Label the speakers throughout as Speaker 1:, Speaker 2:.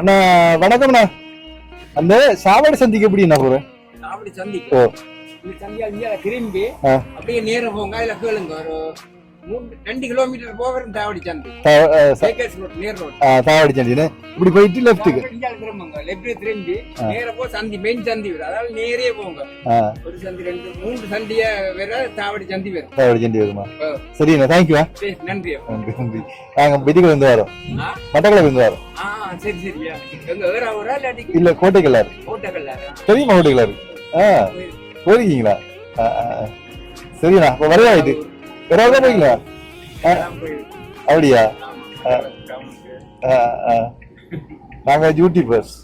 Speaker 1: அண்ணா வணக்கம்ண்ணா. அந்த சாவடி சந்திக்கு எப்படி என்ன போறேன்?
Speaker 2: அப்படி சந்தி.
Speaker 1: ஓ.
Speaker 2: இந்த சந்தியா இந்தியால திரும்பி. அப்படியே நேர போங்க அதுல கேளுங்க ஒரு ரெண்டு கிலோமீட்டர் போகிறோம் தாவடி சந்தி.
Speaker 1: தாவடி சந்தின்னு இப்படி போயிட்டு லெஃப்ட்டுக்கு
Speaker 2: லெப்ட் திரும்பி நேர போ சந்தி மெயின் சந்தி வரும். அதாவது நேரே போங்க. ஒரு சந்தி ரெண்டு மூன்று சந்திய வேற தாவடி சந்தி வரும்.
Speaker 1: தாவடி சந்தி வருமா. சரிண்ணா தேங்க்யூ
Speaker 2: நன்றி
Speaker 1: நன்றி நாங்க வெடிகள் வந்து வரோம்? மட்டக்களை வந்து வரோம்.
Speaker 2: சரி சரியா எங்க வேற இல்லாட்டி?
Speaker 1: இல்ல கோட்டைக்கல்லாரு
Speaker 2: கோட்டக்கல்லாரா
Speaker 1: தெரியுமா கோட்டைக்கல்லாரு ஆ. போயிருக்கீங்களா? ஆ, ஆ, ஆ. சரிண்ணா இப்போ வரவே ஆயிட்டு வேற எவ்வளோ போய்ங்களா ஆ, அப்படியா. நாங்க யூடியூபர்ஸ்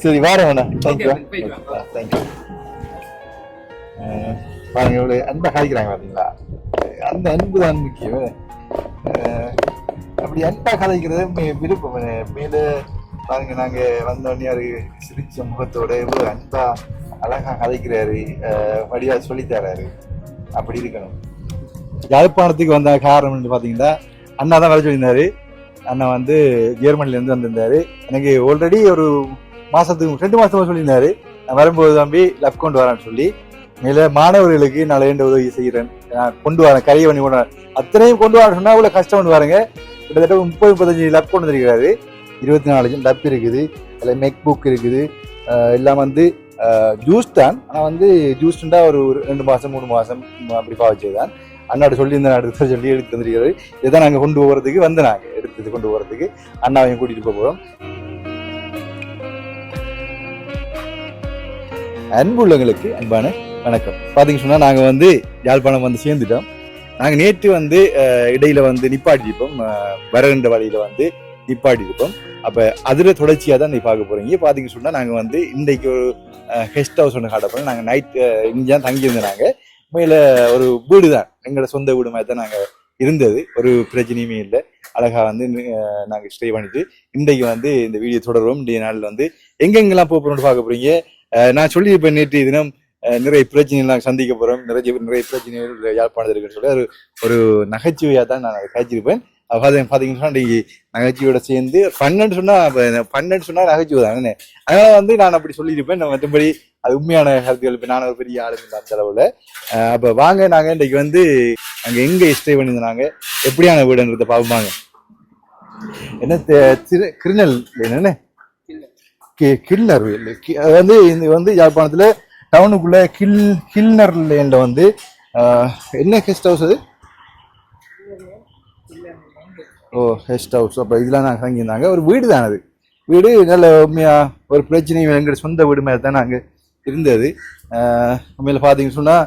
Speaker 2: சரி
Speaker 1: வாரேண்ணா தேங்க்யூ. தேங்க்யூ பாருங்க இவ்வளவு அன்பை காய்க்கிறாங்க பாத்தீங்களா? அந்த அன்பு தான் முக்கியம். அப்படி அன்பா கதைக்கிறது விருப்பம். மேல பாருங்க நாங்க வந்தோடனே அவரு சிரிச்ச முகத்தோட இவ்வளவு அன்பா அழகா கதைக்கிறாரு அஹ், வடிவா சொல்லித் தராரு. அப்படி இருக்கணும். யாழ்ப்பாணத்துக்கு வந்த காரணம் வந்து அண்ணா தான் வேலை சொல்லியிருந்தாரு. அண்ணா வந்து ஜெர்மனிலேருந்து வந்திருந்தாரு. எனக்கு ஆல்ரெடி ஒரு மாதத்துக்கு ரெண்டு மாதத்துக்கு சொல்லியிருந்தாரு. நான் வரும்போது தம்பி லப் கொண்டு வரேன்னு சொல்லி. மேலே மாணவர்களுக்கு நான் வேண்ட உதவி செய்கிறேன். நான் கொண்டு வரேன் கரையை பண்ணி கொண்டு வரேன். அத்தனையும் கொண்டு வரேன்னு சொன்னால் அவ்வளோ கஷ்டம் வந்து வரேங்க. கிட்டத்தட்ட முப்பது முப்பத்தஞ்சு லப் கொண்டு வந்திருக்கிறாரு. இருபத்தி நாலு லப் இருக்குது. அதில் மெக் புக் இருக்குது எல்லாம் வந்து ஜூஸ் தான். ஆனால் வந்து ஜூஸ்டா ஒரு ஒரு ரெண்டு மாதம் மூணு மாதம் அப்படி பாவச்சது தான் அண்ணாடு சொல்லி இந்த அடுத்த சொல்லி எடுத்து வந்திருக்கிறாரு இதை நாங்கள் கொண்டு போகிறதுக்கு வந்து நாங்கள் எடுத்து கொண்டு போகிறதுக்கு அண்ணாவையும் கூட்டிகிட்டு போக போகிறோம் அன்புள்ளங்களுக்கு அன்பான வணக்கம். பார்த்தீங்க சொன்னால் நாங்கள் வந்து யாழ்ப்பாணம் வந்து சேர்ந்துட்டோம். நாங்கள் நேற்று வந்து இடையில வந்து நிப்பாட்டிப்போம் அஹ், வரகின்ற வழியில வந்து நிப்பாட்டிருப்போம் அப்போ அதில் தொடர்ச்சியாக தான் நீ பார்க்க போகிறீங்க பார்த்தீங்க சொன்னால் நாங்கள் வந்து இன்றைக்கு ஒரு கெஸ்ட் ஹவுஸ் ஒன்று காட்ட போகிறோம் நாங்கள் நைட் இங்கே தான் தங்கியிருந்தோம் நாங்கள் மேலே ஒரு வீடு தான் எங்களோட சொந்த வீடு மாதிரி தான் நாங்கள் இருந்தது. ஒரு பிரச்சனையுமே இல்லை. அழகாக வந்து நாங்கள் ஸ்டே பண்ணிட்டு இன்றைக்கு வந்து இந்த வீடியோ தொடர்வோம். இன்றைய நாளில் வந்து எங்கெங்கெல்லாம் போக போகிறோம்னு பார்க்க போகிறீங்க நான் சொல்லியிருப்பேன் நேற்று தினம் நிறைய பிரச்சனைகள் நாங்கள் சந்திக்க போகிறோம் நிறைய நிறைய பிரச்சனைகள் யாழ்ப்பாணத்தில் இருக்குன்னு சொல்லி ஒரு ஒரு நகைச்சுவையாக தான் நான் அதை காய்ச்சிருப்பேன் பார்த்தீங்கன்னா இன்றைக்கு நகைச்சுவையோட சேர்ந்து ஃபன்னு சொன்னா ஃபன்னு சொன்னா நகைச்சுவை தானே அதனால வந்து நான் அப்படி சொல்லியிருப்பேன். நான் மற்றபடி அது உண்மையான கருத்துக்கள். இப்போ நான் ஒரு பெரிய ஆளுங்க அந்த அளவில். அப்போ வாங்க நாங்கள் இன்றைக்கு வந்து அங்கே எங்கே ஸ்டே பண்ணியிருந்தாங்க எப்படியான வீடுன்றத பார்ப்பாங்க என்ன திரு- கிருணல் என்னென்ன? கி- கில்னர் இல்லை கி- அது வந்து இது வந்து யாழ்ப்பாணத்தில் டவுனுக்குள்ளே கில் கில்னர் லேண்ட்ல வந்து என்ன கெஸ்ட் ஹவுஸ் அது? ஓ கெஸ்ட் ஹவுஸ் அப்போ இதெல்லாம் நாங்கள் தங்கியிருந்தாங்க ஒரு வீடு தான் அது. வீடு நல்ல உண்மையாக ஒரு பிரச்சனையும் எங்களோட சொந்த வீடு மாதிரி தான் நாங்கள் இருந்தது. உண்மையில் பார்த்தீங்கன்னு சொன்னால்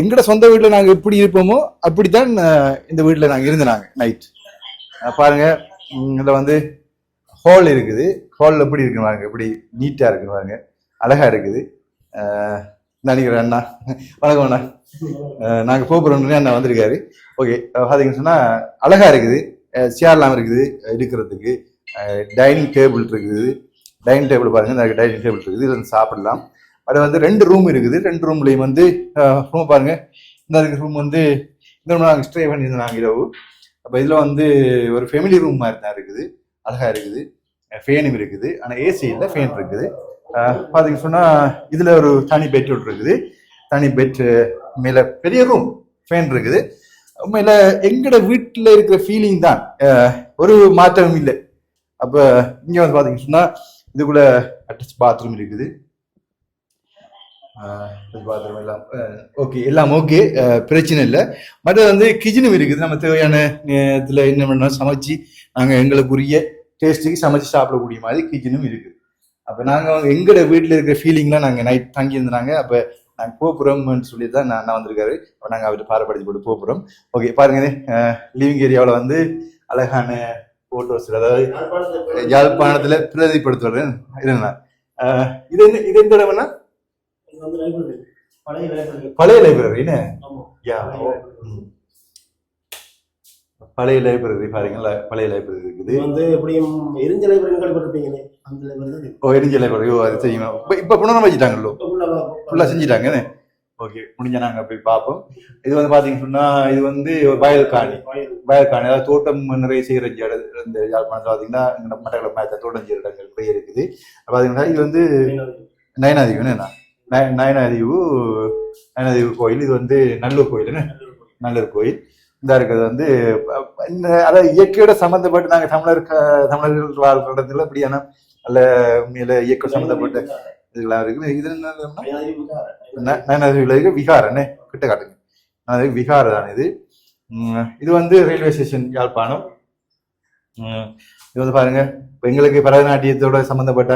Speaker 1: எங்களோட சொந்த வீட்டில் நாங்கள் எப்படி இருப்போமோ அப்படித்தான் இந்த வீட்டில் நாங்கள் இருந்தாங்க நைட் பாருங்கள் இதில் வந்து ஹால் இருக்குது. ஹாலில் எப்படி இருக்குன்னு பாருங்க. எப்படி நீட்டாக இருக்குன்னு பாருங்க. அழகாக இருக்குது. நினைக்கிறேன் அண்ணா. வணக்கம் அண்ணா. நாங்கள் நாங்க போகிறோம்னு அண்ணா வந்திருக்காரு. ஓகே பார்த்தீங்கன்னு சொன்னால் அழகா இருக்குது. சேர்லாம் இருக்குது எடுக்கிறதுக்கு டைனிங் டேபிள் இருக்குது. டைனிங் டேபிள் பாருங்கள் இந்த டைனிங் டேபிள் இருக்குது. இதில் வந்து சாப்பிடலாம். அது வந்து ரெண்டு ரூம் இருக்குது. ரெண்டு ரூம்லையும் வந்து ரூம் பாருங்கள் இந்த ரூம் வந்து இந்த ரூம் நாங்கள் ஸ்டே பண்ணியிருந்தோம் நாங்கள் இரவு. அப்போ இதில் வந்து ஒரு ஃபேமிலி ரூம் மாதிரி தான் இருக்குது. அழகா இருக்குது. ஃபேனும் இருக்குது. ஆனால் ஏசி இல்லை ஃபேன் இருக்குது. பார்த்தீங்க சொன்னால் இதில் ஒரு தனி பெட்ரூம் இருக்குது. தனி பெட் மேலே பெரிய ரூம் ஃபேன் இருக்குது. உண்மையில் எங்களோட வீட்டில் இருக்கிற ஃபீலிங் தான். ஒரு மாற்றமும் இல்லை. அப்போ இங்கே வந்து பார்த்தீங்க சொன்னால் இதுக்குள்ள அட்டாச் பாத்ரூம் இருக்குது. பாத்ரூம் எல்லாம் ஓகே எல்லாம் ஓகே பிரச்சனை இல்லை. மற்றது வந்து கிச்சனும் இருக்குது. நம்ம தேவையான நேரத்தில் என்ன பண்ணாலும் சமைச்சு நாங்கள் எங்களுக்குரிய டேஸ்ட்டுக்கு சமைச்சு சாப்பிடக்கூடிய மாதிரி கிச்சனும் இருக்குது. அப்போ நாங்கள் எங்களோட வீட்டில் இருக்கிற ஃபீலிங்லாம் நாங்கள் நைட் தங்கியிருந்தாங்க. அப்போ நாங்கள் போகிறோம்னு சொல்லி தான் நான் நான் வந்திருக்காரு. நாங்கள் அவர்கிட்ட பாரப்படுத்தி போட்டு போகிறோம் ஓகே பாருங்க லிவிங் ஏரியாவில் வந்து அழகான ஃபோட்டோஸ் அதாவது யாழ்ப்பாணத்தில் பிரதிப்படுத்துவது இருந்தேன் அஹ், இது என்ன இது எந்த இடம்னா?
Speaker 3: பழைய லைப்ரரி
Speaker 1: யா. பழைய லைப்ரரி பாருங்களா பழைய லைப்ரரி இருக்குது.
Speaker 3: வந்து எப்படியும் எரிஞ்ச லைப்ரரி கேள்விப்பட்டிருப்பீங்களே? அந்த லைப்ரரி.
Speaker 1: ஓ எரிஞ்ச லைப்ரரி ஓ அது செய்யணும் இப்போ புனரம் வச்சுட்டாங்களோ ஃபுல்லாக செஞ்சுட்டாங்கன்னு ஓகே முடிஞ்ச நாங்க போய் பார்ப்போம். இது வந்து பாத்தீங்கன்னு சொன்னா இது வந்து ஒரு வயல் காணி.
Speaker 3: வயல்.
Speaker 1: காணி அதாவது தோட்டம் நிறைய இடம் இந்த யாழ்ப்பாணத்தில் பாத்தீங்கன்னா இங்க மட்டக்களப்பு மேத்த தோட்டம் செய்யற இடங்கள் நிறைய இருக்குது. பாத்தீங்கன்னா இது வந்து நயனாதீவு என்ன நய- நயனாதீவு நயனாதீவு கோயில். இது வந்து நல்லூர் கோயில் என்ன? நல்லூர் கோயில். இந்த இருக்கிறது வந்து அதாவது இயற்கையோட சம்பந்தப்பட்டு நாங்க தமிழர் தமிழர்கள் வாழ்ற இடத்துல இப்படியான நல்ல உண்மையில இயற்கை சம்பந்தப்பட்ட இருக்கு இது என்ன விகாரன்னு கிட்ட காட்டுங்க அது விகார தான் இது இது வந்து ரயில்வே ஸ்டேஷன் யாழ்ப்பாணம். இது வந்து பாருங்க. இப்ப எங்களுக்கு பரதநாட்டியத்தோட சம்பந்தப்பட்ட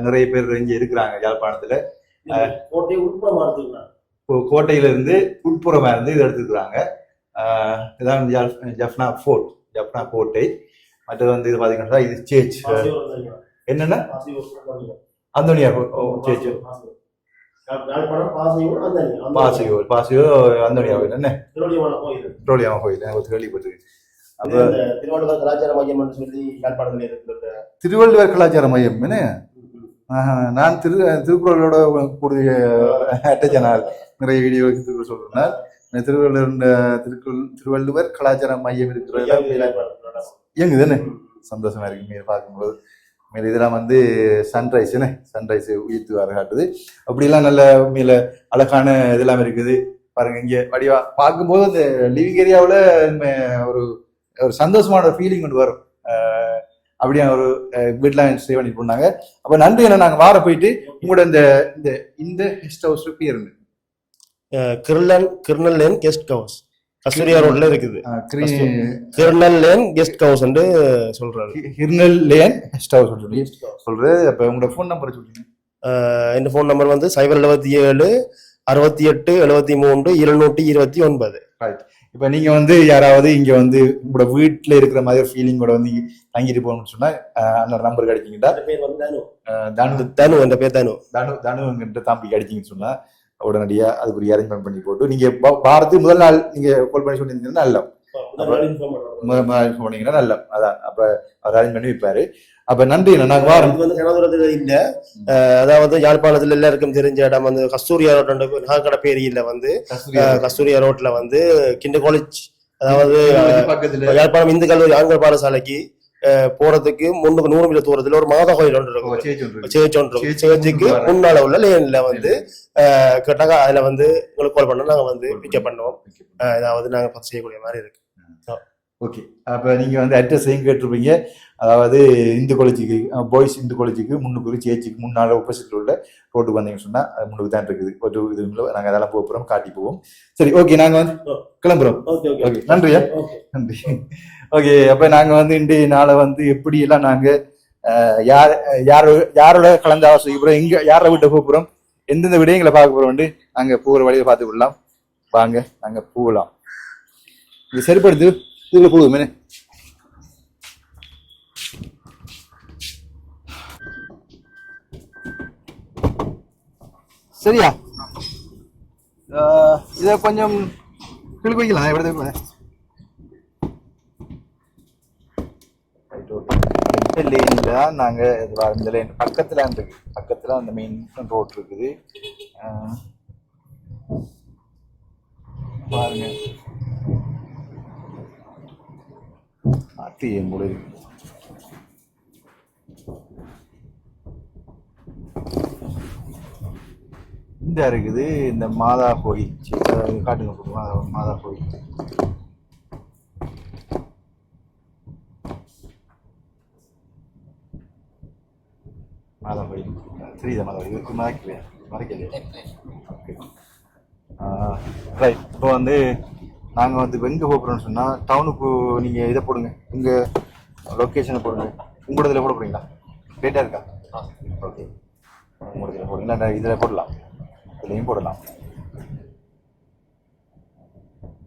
Speaker 1: நிறைய பேர் இங்க இருக்கிறாங்க யாழ்ப்பாணத்துல.
Speaker 3: கோட்டை உட்புறமா எடுத்துக்கலாம்
Speaker 1: கோ- கோட்டையில இருந்து இது எடுத்துக்கிறாங்க இதான் ஜஃப்னா ஃபோர்ட் ஜஃப்னா கோட்டை. மற்றது வந்து இது பாத்தீங்கன்னா இது சேச் என்னன்னா? அந்தோனியா சேச்
Speaker 3: யாழ்ப்பாணம் பாசையூர் அந்த
Speaker 1: பாசியோ பாசியோ அந்தோனியா கோயில். என்ன?
Speaker 3: திருவள்ளிமான கோயில்.
Speaker 1: எனக்கு கேள்விப்பட்டிருக்கு அப்ப
Speaker 3: இது இந்த திருவள்ளுவர் கலாச்சார மையம் சொல்லி
Speaker 1: திருவள்ளுவர் கலாச்சார மையம். என்ன? நான் திரு திருக்குறளோட கூடிய அட்டச்சனால் நிறைய வீடியோ சொல்றேன் இந்த திருவள்ளுவர் திருக்குறள் திருவள்ளுவர் கலாச்சார மையம் இருக்கிற இயங்குது என்ன? சந்தோஷமா இருக்கு பார்க்கும்போது. இதெல்லாம் வந்து சன்ரைஸ் என்ன? சன்ரைஸ் உயிர்த்து வர காட்டுது அப்படிலாம் நல்ல மேல அழகான இதெல்லாம் இருக்குது. பாருங்க இங்க வடிவா பார்க்கும்போது அந்த லிவிங் ஏரியாவில் ஒரு ஒரு சந்தோஷமான ஒரு ஃபீலிங் கொண்டு வரும். அப்படியே ஒரு அஹ் ஸ்டே பண்ணி போனாங்க. அப்போ நன்றி என்ன நாங்கள் வார போயிட்டு உங்களோட இந்த இந்த இந்த கெஸ்ட் ஹவுஸ் பேர் என்ன?
Speaker 3: கிருளன் கிருணல் கெஸ்ட் ஹவுஸ் கஸ்தூரியா ரோட்ல இருக்குது. கிருணல் லேன் கெஸ்ட் ஹவுஸ் சொல்றாரு.
Speaker 1: ஹிர்னல் லேன் கெஸ்ட் ஹவுஸ் சொல்றது அப்ப உங்களோட ஃபோன் நம்பர் சொல்லுங்க.
Speaker 3: ஆஹ் இந்த ஃபோன் நம்பர் வந்து சைபர் எழுபத்தி ஏழு அறுபத்தி எட்டு எழுபத்தி மூன்று இருநூற்றி இருபத்தி ஒன்பது.
Speaker 1: இப்ப நீங்க வந்து யாராவது இங்க வந்து உங்களோட வீட்டுல இருக்கிற மாதிரி ஒரு ஃபீலிங்கோட வந்து தங்கிட்டு போகணும்னு சொன்னா அஹ் அந்த நம்பர் கிடைச்சிக்கிட்டா
Speaker 3: பேர் வந்து தனு.
Speaker 1: தனு.
Speaker 3: தனு என்ற பேர் தனு.
Speaker 1: தனு தனுங்கிட்ட தம்பி கிடைச்சிங்கன்னு சொன்னா உடனடியா அதுக்குரிய அரேஞ்ச்மெண்ட் பண்ணி போட்டு நீங்க வாரத்துக்கு முதல் நாள் நீங்க கால் பண்ணி சொன்னீங்கன்னா நல்ல சொன்னீங்கன்னா நல்ல அதான். அப்ப அவர் அரேஞ்ச் பண்ணி வைப்பாரு. அப்ப நன்றி. நாங்க
Speaker 3: வந்து கனதுரத்துல இல்ல. அதாவது யாழ்ப்பாணத்துல எல்லாருக்கும் தெரிஞ்ச இடம் வந்து கஸ்தூரியா ரோட் நாகக்கடை பேரியில வந்து கஸ்தூரியா ரோட்ல வந்து கிண்ட காலேஜ் அதாவது
Speaker 1: பக்கத்துல.
Speaker 3: யாழ்ப்பாணம் இந்து கல்லூரி ஆண்கள் பாடசாலைக்கு போறதுக்கு முன்னுக்கு நூறு மீட்டர் தூரத்துல ஒரு மாதா கோயில் ஒன்று இருக்கும். சேர்ச் ஒன்று சேர்ச்சுக்கு
Speaker 1: முன்னால.
Speaker 3: உள்ள லேன்ல வந்து ஆஹ் கேட்டாங்க அதுல வந்து உங்களுக்கு கால் பண்ணா நாங்க வந்து பிக்கப் பண்ணுவோம். ஆஹ் அதாவது நாங்க செய்யக்கூடிய மாதிரி இருக்கு.
Speaker 1: ஓகே அப்ப நீங்க வந்து அட்ரஸையும் கேட்டிருப்பீங்க. அதாவது இந்து காலேஜுக்கு பாய்ஸ் இந்து காலேஜுக்கு முன்னுக்கு சேச்சிக்கு முன்னால ஆப்போசிட்ல உள்ள ரோட்டுக்கு வந்தீங்கன்னு சொன்னா அது முன்னுக்கு தான் இருக்குது. ஒரு இது இல்லை. நாங்க அதெல்லாம் போக போறோம் காட்டி போவோம். சரி ஓகே நாங்க வந்து கிளம்புறோம்.
Speaker 3: ஓகே
Speaker 1: ஓகே நன்றியா? நன்றி. ஓகே அப்ப நாங்க வந்து இன்றைய நாளை வந்து எப்படி எல்லாம் நாங்க அஹ், யார் யார் யாரோட கலந்து ஆலோசனை போறோம் எங்க யாரை விட்டு போக போறோம் எந்தெந்த விடயங்களை பார்க்க போறோம் நாங்க போகிற வழியை பார்த்து விடலாம் வாங்க நாங்க போகலாம். இது சரிப்படுத்து இதுல போகுது சரியா? அஹ், இதை கொஞ்சம் கிழக்கு வைக்கலாம் எப்படி இந்த லேன்ல நாங்க இது வா- இந்த லேன் பக்கத்துல இருக்கு பக்கத்துல அந்த மெயின் ரோட் இருக்குது. அஹ், பாருங்க ஆத்தி என் கூட இருக்கு இந்த இருக்குது இந்த மாதா கோயில். காட்டுங்க போட்டு மாதா கோயில். மாதா கோயில். தெரியுதா மாதா கோயில்? இது மறைக்கலையா? மறைக்கலையா? ஓகே. ரைட் இப்போ வந்து நாங்கள் வந்து எங்கே போகிறோம்னு சொன்னால் டவுனுக்கு நீங்கள் இதை போடுங்க. உங்கள் லொக்கேஷனை போடுங்க. உங்களோட இதில் போட போகிறீங்களா டேட்டா இருக்கா? ஓகே உங்களோட இதில் போடுங்க. இதில் போடலாம். இதுலையும் போடலாம்.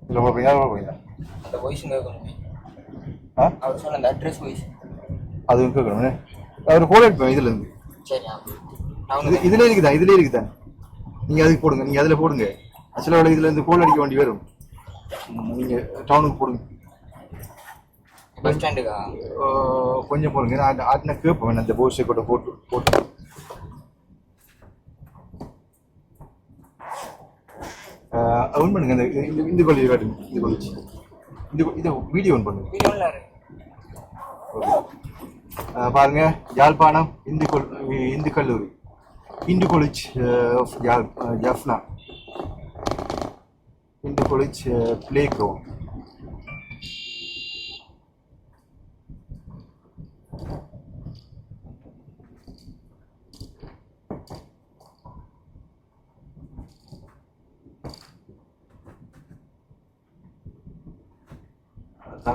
Speaker 1: இதில் போட போறீங்களா? போட போறீங்களா?
Speaker 2: அந்த வாய்ஸ்
Speaker 1: ஆ?
Speaker 2: அவர் சொன்ன அந்த அட்ரஸ் வாய்ஸ்
Speaker 1: அதுவும் கேட்கணும் அவர் போட எடுப்பேன் இதுலேருந்து
Speaker 2: சரி
Speaker 1: இது இதுல இருக்குதா? இதுல இருக்குதா? நீங்க அதுக்கு போடுங்க. நீங்க அதுல போடுங்க. ஆக்சுவலா இதுல இருந்து கோல் அடிக்க வேண்டி வரும். ம், நீங்க டவுனுக்கு போடுங்க.
Speaker 2: பஸ் ஸ்டாண்டுக்கா
Speaker 1: கொஞ்சம் போடுங்க. நான் ஆட்டின கேட்பேன் அந்த போஸ்டை கூட போட்டு போட்டு. ஒன் பண்ணுங்க. இந்த இந்த- கொள்ளி காட்டுங்க இந்த கொள்ளிச்சு இந்த இதை வீடியோ ஒன் பண்ணுங்க. பாருங்க. யாழ்ப்பாணம் இந்து கொல் இந்து கல்லூரி Hindu college of Yarl uh Jaffna Hindu college playground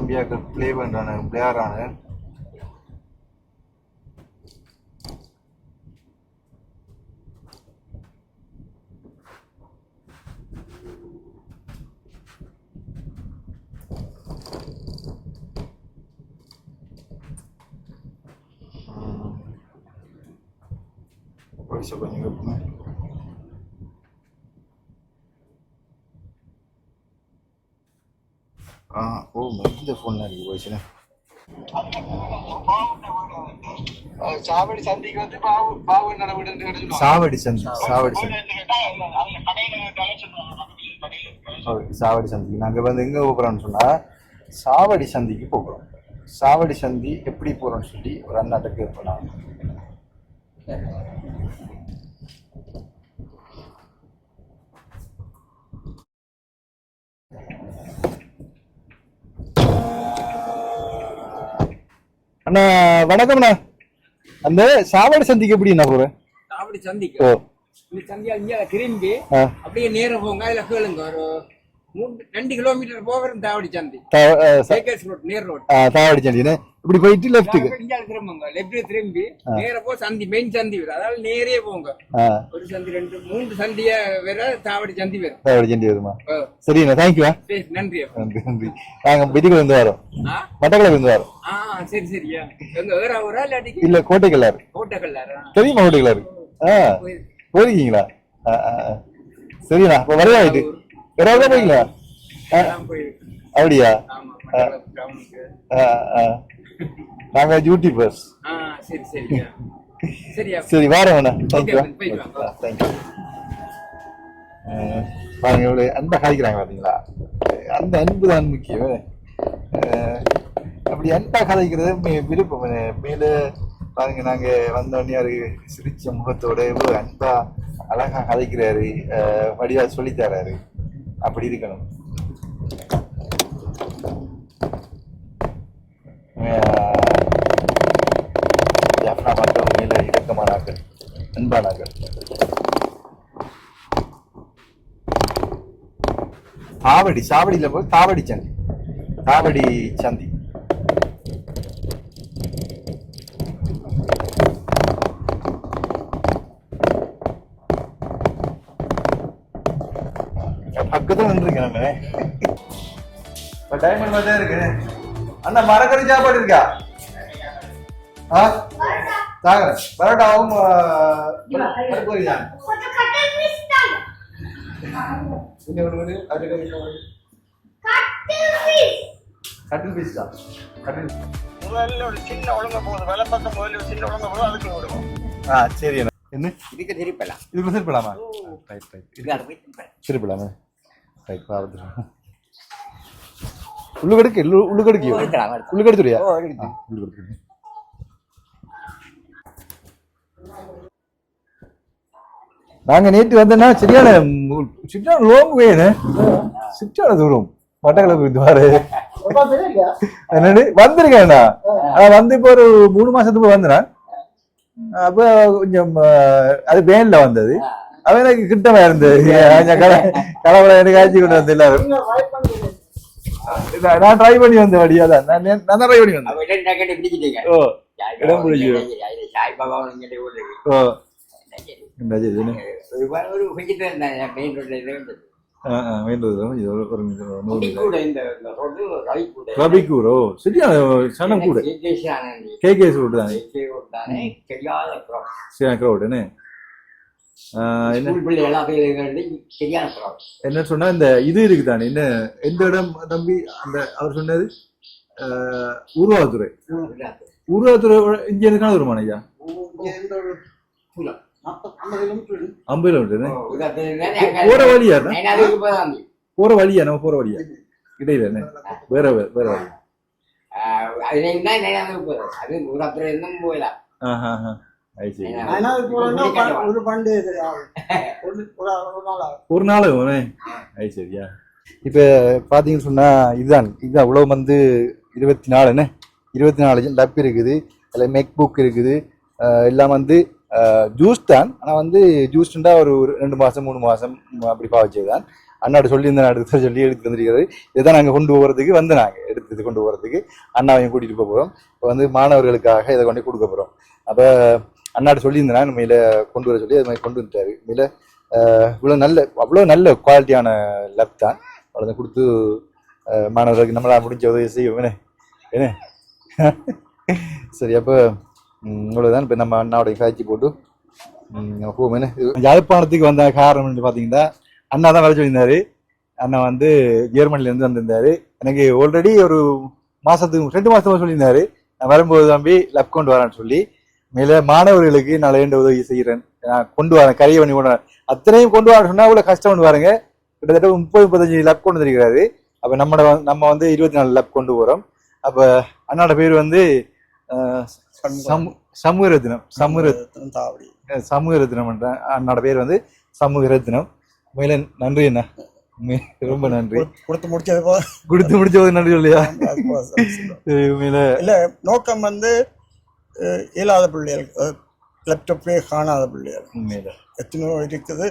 Speaker 1: player play பிளேயரான ஆ ஓ இந்த ஃபோன் இருக்கு போயிடுச்சுண்ணே
Speaker 2: சாவடி சந்திக்கு வந்து பாவு பாவு நடவடிக்கை
Speaker 1: சாவடி சந்தி சாவடி. சந்தி. சாவடி சந்திக்கு. நாங்கள் வந்து எங்கே போகிறோம்னு சொன்னால் சாவடி சந்திக்கு போகிறோம். சாவடி சந்தி எப்படி போகிறோம்னு சொல்லி ஒரு அண்ணாட்ட கேட்போம் நான் அண்ணா வணக்கம்ண்ணா. அந்த சாவடி சந்திக்கு எப்படி என்ன போகிறேன்
Speaker 2: சாவடி
Speaker 1: ஓ.
Speaker 2: சந்திக்கு இந்த சந்தியா இங்கே திரும்பி அப்படியே நேரம் போங்க அதுல கேளுங்க ஒரு ரெண்டு கிலோமீட்டர் போகிறோம் தாவடி சந்தி. நேர் ரோட்
Speaker 1: தாவடி சந்தின்னு இப்படி போயிட்டு லெஃப்ட்டுக்கு
Speaker 2: திரும்புங்க. லெப்ட் திரும்பி நேர போ சந்தி மெயின் சந்தி வரும். அதாவது நேரே போங்க. ஒரு சந்தி ரெண்டு மூன்று சந்திய வேற தாவடி சந்தி வரும்.
Speaker 1: தாவடி சந்தி வருமா? சரிண்ணா தேங்க்யூ
Speaker 2: நன்றி.
Speaker 1: நன்றி நன்றி. நாங்கள் வெடிகள் வந்து வரோம். மட்டக்களை வந்து வரோம்.
Speaker 2: சரி சரியா எங்க வேற இல்லாட்டிக்கு
Speaker 1: இல்ல கோட்டைக்கல்லாறு.
Speaker 2: கோட்டக்கல்லாரா
Speaker 1: தெரியுமா கோட்டைக்கல்லாறு? ஆ. போயிருக்கீங்களா? ஆ, ஆ, ஆ. சரிண்ணா இப்போ ஆயிட்டு வேற
Speaker 2: போயிருக்கு.
Speaker 1: அப்படியா. நாங்க யூடியூபர்ஸ்
Speaker 2: ஆ சரி
Speaker 1: வாரேண்ணா தேங்க்யூ. தேங்க்யூ பாருங்க இவ்வளோ அன்பை கதைக்கிறாங்க பார்த்தீங்களா அந்த அன்பு தான் முக்கியம். அப்படி அன்பா கதைக்கிறது விருப்பம். மேலே பாருங்க நாங்க வந்தோடனே அவரு சிரிச்ச முகத்தோட இவ்வளோ அன்பா அழகா கதைக்கிறாரு அஹ், வடிவா சொல்லித் தராரு. அப்படி இருக்கணும். அஹ், ஜாஃப்னா மக்கள் மேல அன்பானார்கள் தாவடி சாவடியில போய் தாவடி சந்தி. தாவடி சந்தி. பக்கத்துல நின்றுருக்கேன் நானு. இப்ப டைமண்ட் மாதிரி தான் இருக்கு. அண்ணா மரக்கறி சாப்பாடு இருக்கா? ஆ? தாங்க பரோட்டாவும் மரக்கறி தான்
Speaker 4: கொஞ்சம் கட்டல் பீஸ் தாங்க.
Speaker 1: இன்னும் ஒன்று ஒன்று அது இன்னும்
Speaker 4: கட்டல் பீஸ்
Speaker 1: தான் கட்டில்
Speaker 5: முதல்ல ஒரு சின்ன ஒழுங்க போகுது வலப்பக்கம் முதல்ல ஒரு சின்ன ஒழுங்க போகுது அதுக்கு விடுவோம்
Speaker 1: ஆ சரி அண்ணா என்ன?
Speaker 2: இதுக்கு திருப்பலாம்.
Speaker 1: இதுக்குள்ள திருப்பலாமா? ரைட் ரைட்
Speaker 2: இதுக்கு திருப்பலாமா.
Speaker 1: ரைட் பார்த்துட்டு உள்ளுக்கடுக்கு உள்ளுக்கடுக்கு
Speaker 2: எடுக்கலாம், எடுக்கலாம்.
Speaker 1: உள்ளுக்கடுத்துறியா
Speaker 2: ஓ, எடுத்து.
Speaker 1: உள்ளுக்கடுக்கு நாங்க நேற்று வந்தோம்னா சரியான சரியான லோங் வேணு சரியான தூரம் மட்டக்களப்பு இருந்து வாரு என்னது வந்திருக்கேன்டா நான் வந்து இப்போ ஒரு மூணு மாசத்துக்கு வந்தேன் அப்ப கொஞ்சம் அது வேன்ல வந்தது அவன் எனக்கு கிட்டமா இருந்தது கடவுளை எனக்கு ஆட்சி கொண்டு வந்து எல்லாரும். நான் ட்ரை பண்ணி வந்த வழியா தான் நான் நான் ட்ரை பண்ணி வந்தேன். ஓ இடம் பிடிக்கும் ஓ.
Speaker 2: இருந்து
Speaker 1: ரபிக்கூர் சரியான சனம் கூட கே கே ரோடு தானே? சரியான க்ரௌடுன்னு என்ன? சொன்னா இந்த இது இருக்குதானே? என்ன எந்த இடம் தம்பி? அந்த அவர் சொன்னது உருவாத்துறை உருவாத்துறை இங்க இருக்கான வருமானம் ஐயா ஐம்பது கிலோமீட்டர்
Speaker 2: போற
Speaker 1: வழியா போற வழியா நம்ம போற வழியா? இடையில என்ன? வேற வேற வழி.
Speaker 2: அது ஒரு இருந்தும் போயிடலாம்.
Speaker 6: ஒரு பண்டிகை
Speaker 1: ஒரு நாள் அது சரியா. இப்போ பார்த்தீங்கன்னு சொன்னால் இதுதான் இதுதான். உலகம் வந்து இருபத்தி நாலு என்ன? இருபத்தி நாலு டப் இருக்குது அதில் மெக் புக் இருக்குது எல்லாம் வந்து ஜூஸ் தான். ஆனால் வந்து ஜூஸ்ண்டா ஒரு ரெண்டு மாதம் மூணு மாதம் அப்படி பாவச்சது தான் அண்ணாட்ட சொல்லியிருந்தேன் நான் எடுத்து சொல்லி எடுத்து வந்திருக்கிறது. இதை நாங்கள் கொண்டு போகிறதுக்கு வந்து நாங்கள் எடுத்து இது கொண்டு போகிறதுக்கு அண்ணாவையும் கூட்டிகிட்டு போக போகிறோம் இப்போ வந்து மாணவர்களுக்காக இதை கொண்டு கொடுக்க போகிறோம் அப்போ அண்ணாட்ட சொல்லியிருந்தேன் உண்மையில கொண்டு வர சொல்லி அது மாதிரி கொண்டு வந்துட்டாரு. இதில் இவ்வளோ நல்ல அவ்வளோ நல்ல குவாலிட்டியான லேப் தான். அவ்வளோ கொடுத்து மாணவர்களுக்கு நம்மளால் முடிஞ்ச உதவி செய்வோம் என்ன? என்ன? சரி அப்போ இவ்வளோதான் இப்போ நம்ம அண்ணாவுடைய காய்ச்சி போட்டு ம், போவோம். என்ன? யாழ்ப்பாணத்துக்கு வந்த காரணம்னு பார்த்தீங்கன்னா அண்ணா தான் வேலை சொல்லியிருந்தாரு. அண்ணா வந்து ஜெர்மனிலேருந்து வந்திருந்தாரு. எனக்கு ஆல்ரெடி ஒரு மாதத்துக்கு ரெண்டு மாதத்துக்கு சொல்லியிருந்தாரு. நான் வரும்போது தம்பி லேப் கொண்டு வரேன்னு சொல்லி. மேல மாணவர்களுக்கு நான் வேண்ட உதவி செய்கிறேன்? நான் கொண்டு வரேன் கரையை பண்ணி கொண்டு வரேன் அத்தனையும் கொண்டு வர சொன்னா அவ்வளவு கஷ்டம் கொண்டு பாருங்க கிட்டத்தட்ட முப்பது முப்பத்தஞ்சு லேப் கொண்டு வந்திருக்கிறாரு. அப்ப நம்மட வந்து- நம்ம வந்து இருபத்தி நாலு லேப் கொண்டு போறோம். அப்ப அண்ணாட பேர் வந்து சமூக ரத்னம் சமூக ரத்-
Speaker 6: தாவடி.
Speaker 1: சமூக ரத்னம் அண்ணாட பேர் வந்து சமூக ரத்னம் மேல நன்றி அண்ணா. உண்மையிலே ரொம்ப நன்றி.
Speaker 6: கொடுத்து முடிச்சது
Speaker 1: கொடுத்து முடிச்சது நன்றி. உண்மையில
Speaker 6: இல்ல நோக்கம் வந்து இயலாத பிள்ளைகள் லேப்டாப்பே காணாத பிள்ளைகள்.
Speaker 1: உண்மையில.
Speaker 6: எத்தனையோ இருக்குது.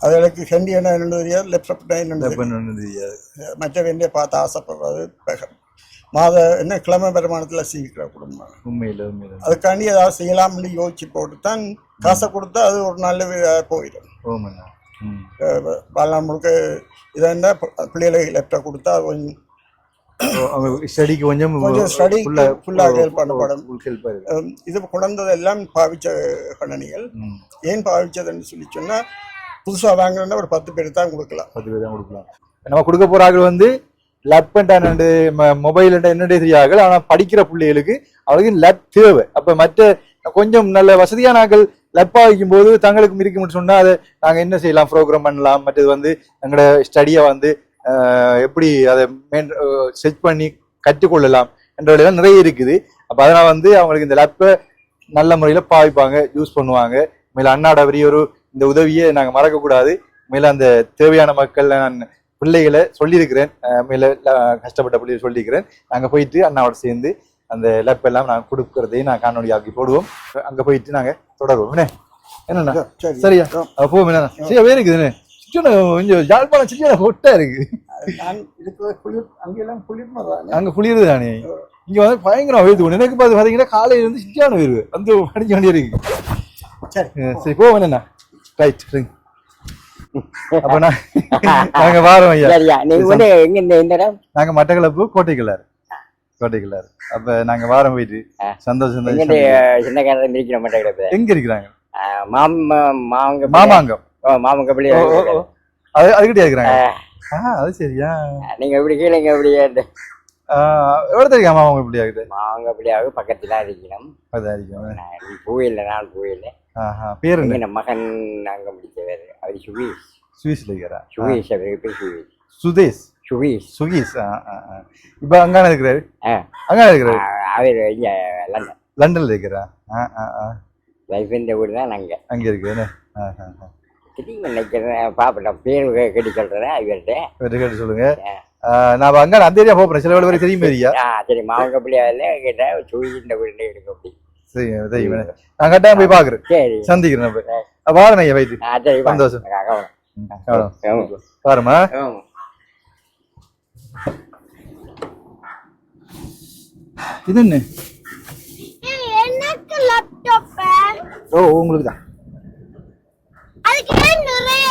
Speaker 6: அதுகளுக்கு ஹெண்டி என்ன என்னன்னு தெரியாது லேப்டாப் என்னன்னு
Speaker 1: இந்த
Speaker 6: தெரியாது.
Speaker 1: பண்ணு தெரியாது.
Speaker 6: மற்ற வேண்டிய பார்த்து ஆசைப்படுறது மாத என்ன கிழமை வருமானத்தில் சீக்கிர குடும்பம்
Speaker 1: உண்மையில உண்மையில.
Speaker 6: அதுக்காண்டி ஏதாவது செய்யலாம்னு யோசிச்சு போட்டு தான் காசை கொடுத்தா அது ஒரு நல்ல போயிடும்.
Speaker 1: ஓமண்ணா
Speaker 6: வாழ்நாள் முழுக்க இதை இருந்தா பி- பிள்ளைகளுக்கு லேப்டாப் கொடுத்தா அது கொஞ்சம்
Speaker 1: அவங்க ஸ்டடிக்கு கொஞ்சம்
Speaker 6: கொஞ்சம் full ஆ help பண்ணப்படும். இது குழந்ததெல்லாம் பாவிச்ச கணனிகள். ஏன் பாவிச்சதுன்னு சொல்லி சொன்னா புதுசா வாங்குறதுன்னா ஒரு பத்து பேர் தான் கொடுக்கலாம்.
Speaker 1: பத்து பேர் தான் கொடுக்கலாம். நம்ம கொடுக்க ஆட்கள் வந்து லப் என்னண்டு மொபைல் என்னண்டே தெரியாது ஆனா படிக்கிற பிள்ளைகளுக்கு அவளுக்கு லப் தேவை. அப்ப மற்ற கொஞ்சம் நல்ல வசதியான ஆட்கள் லப்பா வைக்கும் போது தங்களுக்கு இருக்கும்னு சொன்னா அதை நாங்க என்ன செய்யலாம் ப்ரோக்ராம் பண்ணலாம். மற்றது வந்து எங்களோட ஸ்டடியை வந்து எப்படி அதை மெயின் செட் பண்ணி கற்றுக்கொள்ளலாம் என்றதெல்லாம் நிறைய இருக்குது. அப்ப அதனால வந்து அவங்களுக்கு இந்த லப்பை நல்ல முறையில பாவிப்பாங்க யூஸ் பண்ணுவாங்க. மேல அண்ணாட வரிய ஒரு இந்த உதவியை நாங்க மறக்க கூடாது மேல அந்த தேவையான மக்கள் நான் பிள்ளைகளை சொல்லியிருக்கிறேன். மேல கஷ்டப்பட்ட பிள்ளைகளை சொல்லியிருக்கிறேன். நாங்க போயிட்டு அண்ணாவோட சேர்ந்து அந்த லேப் எல்லாம் நாங்க கொடுக்கறதையும் நான் காணொலி ஆக்கி போடுவோம். அங்க போயிட்டு நாங்க தொடருவோம். என்ன என்னண்ணா
Speaker 6: சரி.
Speaker 1: சரியா? போவோம் என்ன சரியா வேறு இருக்குதுண்ணே கொஞ்சம் யாழ்ப்பாணம் சின்ன ஒட்டா இருக்கு.
Speaker 6: இதுக்கு குளிர் தானே
Speaker 1: அங்க இங்க வந்து பயங்கரம் வெயிட் கொண்டு எனக்கு பார்த்து பாத்தீங்கன்னா காலையில இருந்து சிட்டியான வருது வந்து படிக்க வேண்டிய இருக்கு.
Speaker 6: சரி.
Speaker 1: போவோம் என்னண்ணா? ரைட் சரிங்க அப்ப நாங்க வாரோம் ஐயா.
Speaker 2: நீங்க வந்து எங்க இந்த இந்த இடம்?
Speaker 1: நாங்க மட்டக்களப்பு கோட்டைக்கல்லார் கோட்டைக்கல்லார் அப்ப நாங்க வாரம் போயிட்டு. சந்தோஷம்
Speaker 2: சின்ன காரணம் மிதிக்கிற மாட்டேன் கிடப்பு
Speaker 1: எங்க இருக்கிறாங்க?
Speaker 2: மாம மாமங்க
Speaker 1: மாமாங்கம். ஓ, ஓ. அது அதுக்கிட்டே இருக்கிறாங்க? அது சரியா?
Speaker 2: நீங்க எப்படி கீழே எப்படி
Speaker 1: ஆ, எவ்வளவு தெரியும் மாமாங்க இப்படி ஆகுது?
Speaker 2: மாமங்க பிள்ளையாக பக்கத்துல இருக்கணும்.
Speaker 1: அது
Speaker 2: பூவில்லை நான் பூவில்லை
Speaker 1: ஆஹா பேர் என்ன?
Speaker 2: மகன் அங்க முடிச்சவர் அவர் சுவீஸ்
Speaker 1: சுவிஸ்ல இருக்கிறா
Speaker 2: சுவீஸ் அவர் பேர் சுவீஸ்
Speaker 1: சுதேஷ்? ஆ, ஆ. இப்ப அங்கான இருக்கிறாரு. அங்கான இருக்கிறாரு?
Speaker 2: அவர் இங்க லண்டன்.
Speaker 1: லண்டன்ல இருக்கிறா ஆ ஆ ஆ.
Speaker 2: வைஃப் இந்த ஊர் தான் நாங்க
Speaker 1: அங்க இருக்கு என்ன? ஆ ஆ ஆ
Speaker 2: திரும்பி நினைக்கிறேன் பாப்பேன் பேர் கட்டி சொல்றேன் இவர்கிட்ட
Speaker 1: வெற்றி கேட்டு சொல்லுங்க நான் அங்க அந்த ஏரியா போறேன். சில வேலை தெரியும் ஏரியா?
Speaker 2: ஆ சரி மாவங்க பிள்ளையால கேட்டேன் இந்த வீடு எடுக்க அப்படி.
Speaker 1: சரி தெரியும். எனக்கு. நான் கட்டாயம் போய் பாக்குறேன்
Speaker 2: சரி
Speaker 1: சந்திக்கிறேன் போய் ஐயா வைத்து. சந்தோஷம். பாருமா. இது என்ன?
Speaker 4: எனக்கு லேப்டாப்
Speaker 1: ஓ உங்களுக்கு தான்.
Speaker 4: அதுக்கு ஏன் நிறைய